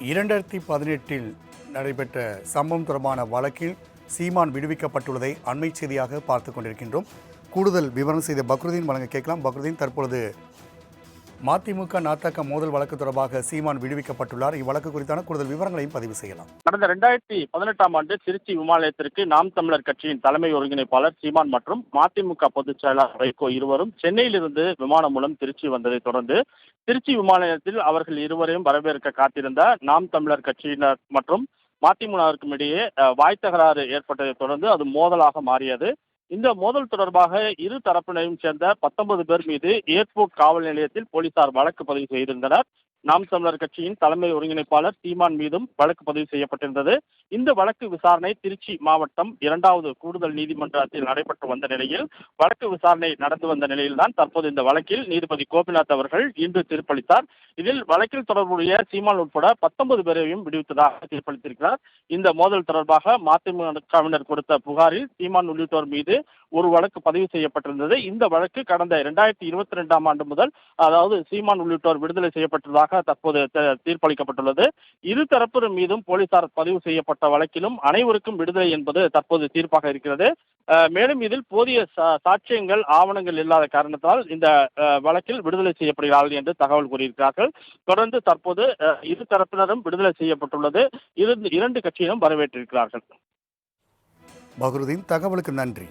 இரண்டாயிரத்தி பதினெட்டில் நடைபெற்ற சம்பவம் தொடர்பான வழக்கில் சீமான் விடுவிக்கப்பட்டுள்ளதை அண்மை செய்தியாக பார்த்து கொண்டிருக்கின்றோம். கூடுதல் விவரம் செய்த பக்ருதீன் வழங்க கேட்கலாம். பக்ருதீன் தற்பொழுது மதிமுக நாத்தக மோதல் வழக்கு தொடர்பாக சீமான் விடுவிக்கப்பட்டுள்ளார். இவ்வழக்கு குறித்தான கூடுதல் விவரங்களையும் பதிவு செய்யலாம். கடந்த ரெண்டாயிரத்தி பதினெட்டாம் ஆண்டு திருச்சி விமான நிலையத்திற்கு நாம் தமிழர் கட்சியின் தலைமை ஒருங்கிணைப்பாளர் சீமான் மற்றும் மதிமுக பொதுச் செயலாளர் வைகோ இருவரும் சென்னையிலிருந்து விமானம் மூலம் திருச்சி வந்ததை தொடர்ந்து திருச்சி விமான நிலையத்தில் அவர்கள் இருவரையும் வரவேற்க காத்திருந்த நாம் தமிழர் கட்சியினர் மற்றும் மதிமுகவிற்கும் இடையே வாய் தகராறு ஏற்பட்டதை தொடர்ந்து அது மோதலாக மாறியது. இந்த மோதல் தொடர்பாக இரு தரப்பினரையும் சேர்ந்த பத்தொன்பது பேர் மீது ஏர்போர்ட் காவல் நிலையத்தில் போலீசார் வழக்கு பதிவு செய்திருந்தனர். நாம் தமிழர் கட்சியின் தலைமை ஒருங்கிணைப்பாளர் சீமான் மீதும் வழக்கு பதிவு செய்யப்பட்டிருந்தது. இந்த வழக்கு விசாரணை திருச்சி மாவட்டம் இரண்டாவது கூடுதல் நீதிமன்றத்தில் நடைபெற்று வந்த நிலையில் வழக்கு விசாரணை நடந்து வந்த நிலையில்தான் தற்போது இந்த வழக்கில் நீதிபதி கோபிநாத் அவர்கள் இன்று தீர்ப்பளித்தார். இதில் வழக்கில் தொடர்புடைய சீமான் உட்பட பத்தொன்பது பேரையும் விடுவித்ததாக தீர்ப்பளித்திருக்கிறார். இந்த மோதல் தொடர்பாக மதிமுகவினர் கொடுத்த புகாரில் சீமான் உள்ளிட்டோர் மீது ஒரு வழக்கு பதிவு செய்யப்பட்டிருந்தது. இந்த வழக்கு கடந்த இரண்டாயிரத்தி இருபத்தி ரெண்டாம் ஆண்டு முதல் அதாவது சீமான் உள்ளிட்டோர் விடுதலை செய்யப்பட்டதாக தற்போது தீர்ப்பளிக்கப்பட்டுள்ளது. இரு தரப்பினர் மீதும் போலீசார் பதிவு செய்யப்பட்ட வழக்கிலும் அனைவருக்கும் விடுதலை என்பது தற்போது தீர்ப்பாக இருக்கிறது. மேலும் இதில் போதிய சா- சாட்சியங்கள் ஆவணங்கள் இல்லாத காரணத்தால் இந்த வழக்கில் விடுதலை செய்யப்படுகிறார்கள் என்று தகவல் கூறியிருக்கிறார்கள். தொடர்ந்து தற்போது இரு தரப்பினரும் விடுதலை செய்யப்பட்டுள்ளது. இரண்டு கட்சியிலும் வரவேற்றிருக்கிறார்கள். பக்ருதீன் தகவலுக்கு நன்றி.